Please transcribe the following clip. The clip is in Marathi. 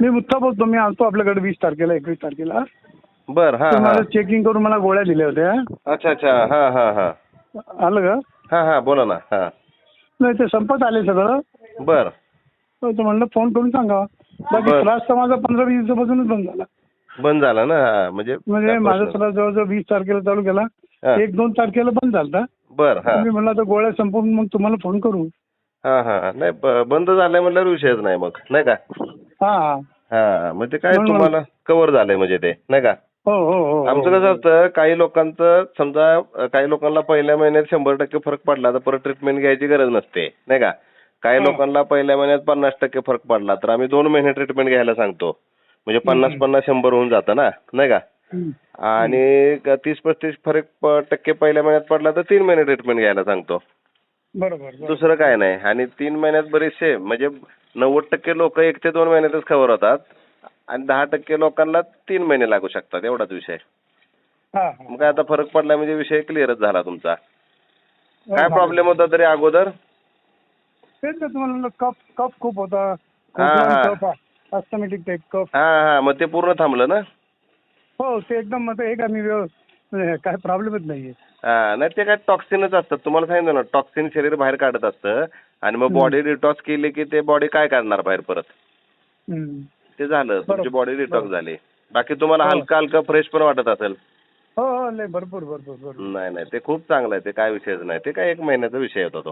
मी मुत्ता बोलतो मी आणतो आपल्याकडे वीस तारखेला एकवीस तारखेला. बर हा तर हा. मला चेकिंग करून मला गोळ्या दिल्या होत्या. अच्छा अच्छा हा हा हा. आलं का? हा हा बोला ना हा. नाही ते संपत आले सगळं. बर. तर तो म्हणलं फोन करून सांगा. बाकी बरं. त्रास तर माझा पंधरा वीस दिवसापासूनच बंद झाला. बंद झाला ना हा म्हणजे म्हणजे माझा? त्रास जवळजवळ वीस तारखेला चालू केला. हा. एक दोन तारखेला बंद झाला बर हा. मी म्हणलं आता गोळ्या संपवून मग तुम्हाला फोन करू. हा हा नाही ब- बंद झालंय म्हटल्यावर विषयच नाही मग नाही का? हा हा हा म्हणजे काय म्हणून- तुम्हाला कव्हर झालंय म्हणजे ते नाही का हो हो हो आमचं कसं असतं काही लोकांचं समजा अ, काही लोकांना पहिल्या महिन्यात शंभर टक्के फरक पडला तर परत ट्रीटमेंट घ्यायची गरज नसते नाही का काही. लोकांना पहिल्या महिन्यात पन्नास टक्के फरक पडला तर आम्ही दोन महिने ट्रीटमेंट घ्यायला सांगतो म्हणजे पन्नास. पन्नास शंभर होऊन जातं ना नाही का हम्म. आणि क- तीस पस्तीस फरक प- टक्के पहिल्या महिन्यात पडला तर तीन महिने ट्रीटमेंट घ्यायला सांगतो बरोबर बरोबर. दुसरं काय नाही आणि तीन महिन्यात बरेचसे म्हणजे नव्वद टक्के लोक एक ते दोन महिन्यातच कव्हर होतात. आणि दहा टक्के लोकांना तीन महिने लागू शकतात. एवढाच विषय. मग काय आता फरक पडला म्हणजे विषय क्लिअरच झाला तुमचा. काय हा. प्रॉब्लेम होता तरी अगोदर? तेच ना तुम्हाला कफ कफ खूप होता. हा, हा. हा हा. मग ते पूर्ण थांबलं ना? हो ते एकदम मग एक आम्ही काय प्रॉब्लेमच नाहीये. हा नाही ते काय टॉक्सिनच असतात तुम्हाला सांगितलं ना टॉक्सिन शरीर बाहेर काढत असतं. आणि मग. बॉडी डिटॉक्स केली की ते बॉडी काय काढणार बाहेर परत? हम्म. ते झालं. तुमची. Body detox. झाली. बाकी तुम्हाला हो. हलका हलका फ्रेश पण वाटत असेल. हो हो नाही भरपूर भरपूर भरपूर. नाही नाही ते खूप चांगलं आहे. ते काय विषयच नाही. ते काय एक महिन्याचा विषय होता तो.